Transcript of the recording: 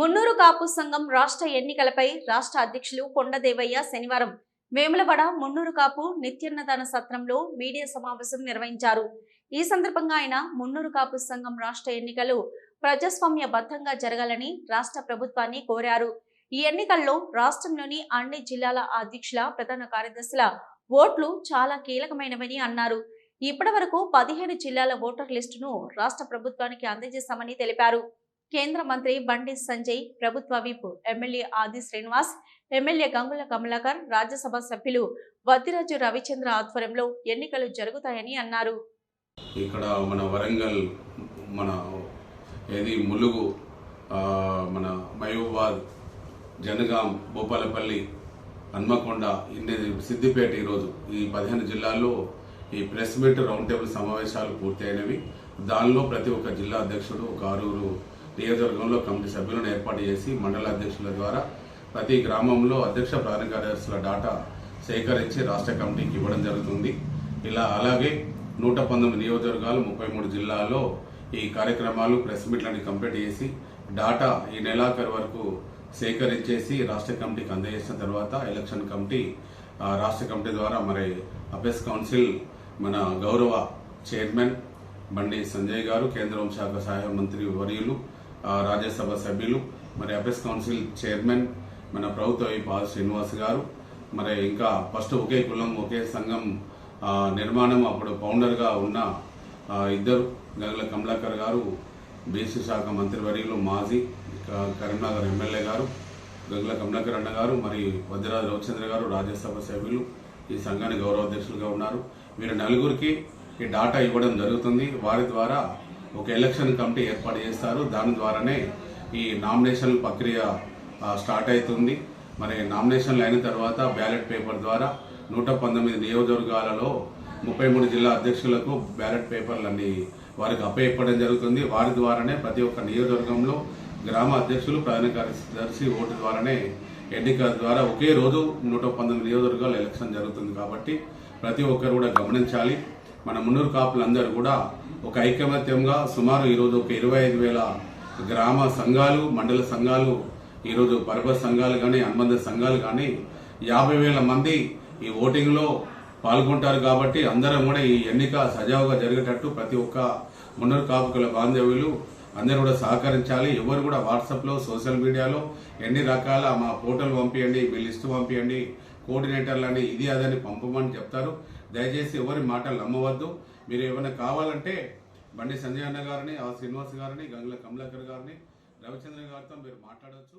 మున్నూరు కాపు సంఘం రాష్ట్ర ఎన్నికలపై రాష్ట్ర అధ్యక్షులు కొండదేవయ్య శనివారం వేములవాడ మున్నూరు కాపు నిత్యన్నదాన సత్రంలో మీడియా సమావేశం నిర్వహించారు. ఈ సందర్భంగా ఆయన మున్నూరు కాపు సంఘం రాష్ట్ర ఎన్నికలు ప్రజాస్వామ్య బద్ధంగా జరగాలని రాష్ట్ర ప్రభుత్వాన్ని కోరారు. ఈ ఎన్నికల్లో రాష్ట్రంలోని అన్ని జిల్లాల అధ్యక్షుల ప్రధాన కార్యదర్శుల ఓట్లు చాలా కీలకమైనవని అన్నారు. ఇప్పటి వరకు జిల్లాల ఓటర్ లిస్టును రాష్ట్ర ప్రభుత్వానికి అందజేశామని తెలిపారు. కేంద్ర మంత్రి బండి సంజయ్ ప్రభుత్వ whip MLA Adi Srinivas MLA Gangula Kamalakar Rajya Sabha సభ్యులు వద్దిరాజు రవిచంద్ర ఆధ్వర్యంలో ఎన్నికలు జరుగుతాయని అన్నారు. ఇక్కడ మన వరంగల్ మన ఏది ములుగు మన మహబూబాద్ జనగాం భూపాలపల్లి హన్మకొండ ఇన్ని సిద్దిపేట ఈరోజు ఈ పదిహేను జిల్లాల్లో ఈ ప్రెస్ మీట్ రౌండ్ టేబుల్ సమావేశాలు పూర్తయినవి. దానిలో ప్రతి ఒక్క జిల్లా అధ్యక్షుడు ఒక ఆరుగురు నియోజకవర్గంలో కమిటీ సభ్యులను ఏర్పాటు చేసి మండల అధ్యక్షుల ద్వారా ప్రతి గ్రామంలో అధ్యక్ష ప్రధాన కార్యదర్శుల డాటా సేకరించి రాష్ట్ర కమిటీకి ఇవ్వడం జరుగుతుంది. ఇలా అలాగే నూట పంతొమ్మిది నియోజకవర్గాలు ముప్పై మూడు జిల్లాల్లో ఈ కార్యక్రమాలు ప్రెస్ మీట్లని కంప్లీట్ చేసి డాటా ఈ నెలాఖరు వరకు సేకరించేసి రాష్ట్ర కమిటీకి అందజేసిన తర్వాత ఎలక్షన్ కమిటీ ఆ, రాష్ట్ర కమిటీ ద్వారా మరి అపెస్ కౌన్సిల్ మన గౌరవ చైర్మన్ బండి సంజయ్ గారు కేంద్ర హోంశాఖ సహాయ మంత్రి వర్యులు రాజ్యసభ సభ్యులు మరి అపెస్ కౌన్సిల్ చైర్మన్ మన ప్రభుత్వ వైపు శ్రీనివాస్ గారు. మరి ఇంకా ఫస్ట్ ఒకే కులం ఒకే సంఘం నిర్మాణం అప్పుడు ఫౌండర్గా ఉన్న ఇద్దరు గంగుల కమలాకర్ గారు బీసీ శాఖ మంత్రివర్యులు మాజీ కరీంనగర్ ఎమ్మెల్యే గారు గంగుల కమలాకర్ అన్న గారు మరి వద్దిరాజు రవిచంద్ర గారు రాజ్యసభ సభ్యులు ఈ సంఘానికి గౌరవ అధ్యక్షులుగా ఉన్నారు. వీరు నలుగురికి ఈ డాటా ఇవ్వడం జరుగుతుంది. వారి ద్వారా ఒక ఎలక్షన్ కమిటీ ఏర్పాటు చేస్తారు. దాని ద్వారానే ఈ నామినేషన్ ప్రక్రియ స్టార్ట్ అవుతుంది. మరి నామినేషన్లు అయిన తర్వాత బ్యాలెట్ పేపర్ ద్వారా నూట పంతొమ్మిది నియోజకవర్గాలలో ముప్పై మూడు జిల్లా అధ్యక్షులకు బ్యాలెట్ పేపర్లన్నీ వారికి అప్పచెప్పడం జరుగుతుంది. వారి ద్వారానే ప్రతి ఒక్క నియోజకవర్గంలో గ్రామ అధ్యక్షులు ప్రధాన కార్యదర్శి ఓటు ద్వారానే ఎన్నిక ద్వారా ఒకే రోజు నూట పంతొమ్మిది నియోజకవర్గాలు ఎలక్షన్ జరుగుతుంది కాబట్టి ప్రతి ఒక్కరు కూడా గమనించాలి. మన మున్నూరు కాపులందరూ కూడా ఒక ఐకమత్యంగా సుమారు ఈరోజు ఒక ఇరవై ఐదు వేల గ్రామ సంఘాలు మండల సంఘాలు ఈరోజు పరప సంఘాలు కానీ అనుబంధ సంఘాలు కానీ యాభై వేల మంది ఈ ఓటింగ్లో పాల్గొంటారు కాబట్టి అందరం కూడా ఈ ఎన్నిక సజావుగా జరిగేటట్టు ప్రతి ఒక్క మున్నూరు కాపుకుల బాంధవ్యులు అందరూ కూడా సహకరించాలి. ఎవరు కూడా వాట్సాప్లో సోషల్ మీడియాలో ఎన్ని రకాల మా ఫోటోలు పంపించండి మీ లిస్టు పంపించండి కోఆర్డినేటర్లని ఇది అదని పంపమని చెప్తారు. దయచేసి ఎవరి మాటలు నమ్మవద్దు. మీరు ఏమైనా కావాలంటే బండి సంజయ్ అన్న గారిని ఆ శ్రీనివాస్ గారిని గంగుల కమలాకర్ గారిని రవిచంద్ర గారితో మీరు మాట్లాడవచ్చు